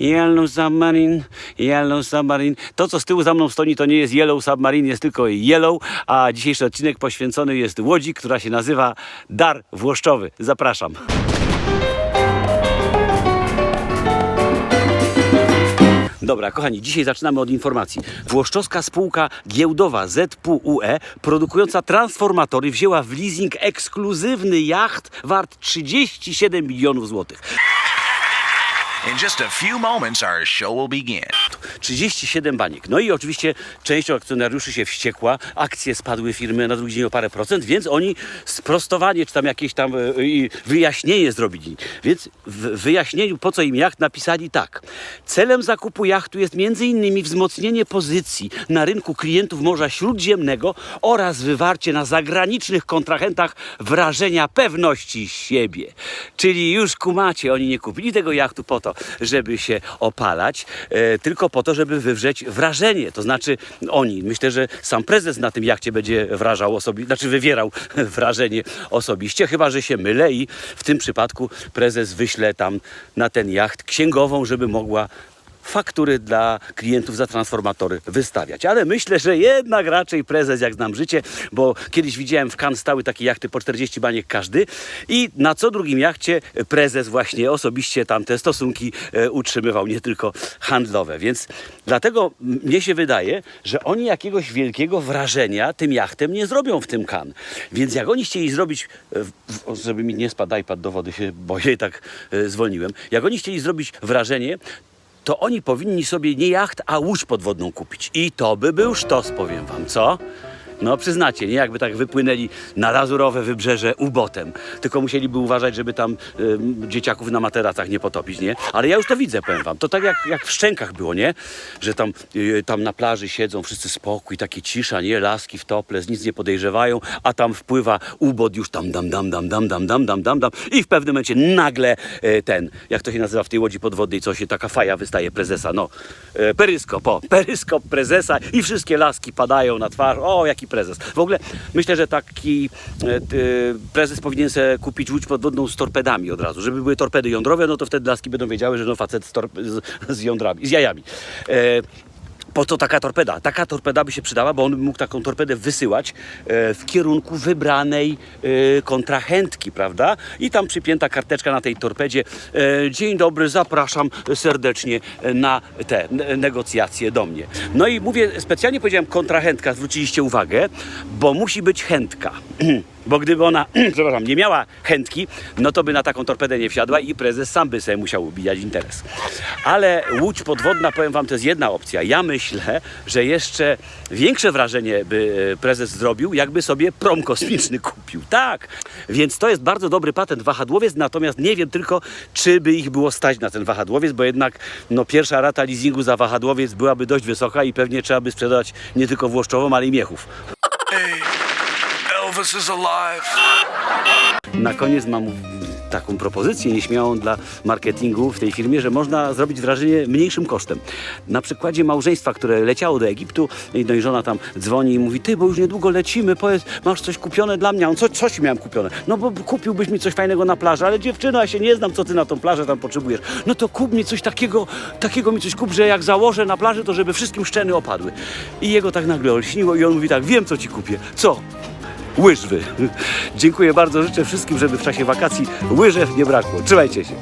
Yellow Submarine, Yellow Submarine. To, co z tyłu za mną stoi, to nie jest Yellow Submarine, jest tylko Yellow, a dzisiejszy odcinek poświęcony jest łodzi, która się nazywa Dar Włoszczowy. Zapraszam. Dobra, kochani, dzisiaj zaczynamy od informacji. Włoszczowska spółka giełdowa ZPUE, produkująca transformatory, wzięła w leasing ekskluzywny jacht wart 37 milionów złotych. In just a few moments, our show will begin. 37 baniek. No i oczywiście część akcjonariuszy się wściekła, akcje spadły firmy na drugi dzień o parę procent, więc oni sprostowanie, czy tam jakieś tam e, i wyjaśnienie zrobili. Więc w wyjaśnieniu, po co im jacht, napisali tak. Celem zakupu jachtu jest m.in. wzmocnienie pozycji na rynku klientów Morza Śródziemnego oraz wywarcie na zagranicznych kontrahentach wrażenia pewności siebie. Czyli już kumacie, oni nie kupili tego jachtu po to, żeby się opalać, e, tylko po to, żeby wywrzeć wrażenie. To znaczy oni, myślę, że sam prezes na tym jachcie będzie wrażał osobiście, znaczy wywierał wrażenie osobiście, chyba że się mylę i w tym przypadku prezes wyśle tam na ten jacht księgową, żeby mogła faktury dla klientów za transformatory wystawiać. Ale myślę, że jednak raczej prezes, jak znam życie, bo kiedyś widziałem w Cannes stały takie jachty po 40 baniek każdy i na co drugim jachcie prezes właśnie osobiście tam te stosunki e, utrzymywał, nie tylko handlowe. Więc dlatego mnie się wydaje, że oni jakiegoś wielkiego wrażenia tym jachtem nie zrobią w tym Cannes. Więc jak oni chcieli zrobić, e, żeby mi nie spadł iPad do wody, się boję i tak e, zwolniłem, jak oni chcieli zrobić wrażenie, to oni powinni sobie nie jacht, a łódź podwodną kupić. I to by był sztos, powiem wam, co? No przyznacie, nie jakby tak wypłynęli na lazurowe wybrzeże ubotem. Tylko musieliby uważać, żeby tam ym, dzieciaków na materacach nie potopić, nie? Ale ja już to widzę, powiem wam. To tak jak, jak w Szczękach było, nie? Że tam, yy, tam na plaży siedzą wszyscy spokój, takie cisza, nie? Laski w tople, nic nie podejrzewają, a tam wpływa ubot już tam dam, dam, dam, dam, dam, dam, dam, dam, dam. I w pewnym momencie nagle e, ten, jak to się nazywa w tej łodzi podwodnej, co się taka faja wystaje prezesa, no. E, peryskop, o, peryskop prezesa i wszystkie laski padają na twarz. O, jaki prezes. W ogóle myślę, że taki e, prezes powinien sobie kupić łódź podwodną z torpedami od razu. Żeby były torpedy jądrowe, no to wtedy laski będą wiedziały, że no facet z, z, z jądrami, z jajami. E, po co taka torpeda? Taka torpeda by się przydała, bo on mógł taką torpedę wysyłać e, w kierunku wybranej e, kontrahentki, prawda? I tam przypięta karteczka na tej torpedzie. E, dzień dobry, zapraszam serdecznie na te ne- negocjacje do mnie. No i mówię, specjalnie powiedziałem kontrahentka, zwróciliście uwagę, bo musi być chętka. Bo gdyby ona, przepraszam, nie miała chętki, no to by na taką torpedę nie wsiadła i prezes sam by sobie musiał ubijać interes. Ale łódź podwodna, powiem wam, to jest jedna opcja. Ja myślę, że jeszcze większe wrażenie by e, prezes zrobił, jakby sobie prom kosmiczny kupił. Tak, więc to jest bardzo dobry patent wahadłowiec, natomiast nie wiem tylko, czy by ich było stać na ten wahadłowiec, bo jednak no, pierwsza rata leasingu za wahadłowiec byłaby dość wysoka i pewnie trzeba by sprzedawać nie tylko Włoszczową, ale i Miechów. Elvis is alive. Na koniec mam taką propozycję nieśmiałą dla marketingu w tej firmie, że można zrobić wrażenie mniejszym kosztem. Na przykładzie małżeństwa, które leciało do Egiptu, no i żona tam dzwoni i mówi, ty, bo już niedługo lecimy, powiedz, masz coś kupione dla mnie? On, co, coś miałem kupione? No bo kupiłbyś mi coś fajnego na plaży, ale dziewczyno, ja się nie znam, co ty na tą plażę tam potrzebujesz. No to kup mi coś takiego, takiego mi coś kup, że jak założę na plaży, to żeby wszystkim szczeny opadły. I jego tak nagle olśniło i on mówi tak, wiem co ci kupię. Co? Łyżwy. Dziękuję bardzo, życzę wszystkim, żeby w czasie wakacji łyżew nie brakło. Trzymajcie się.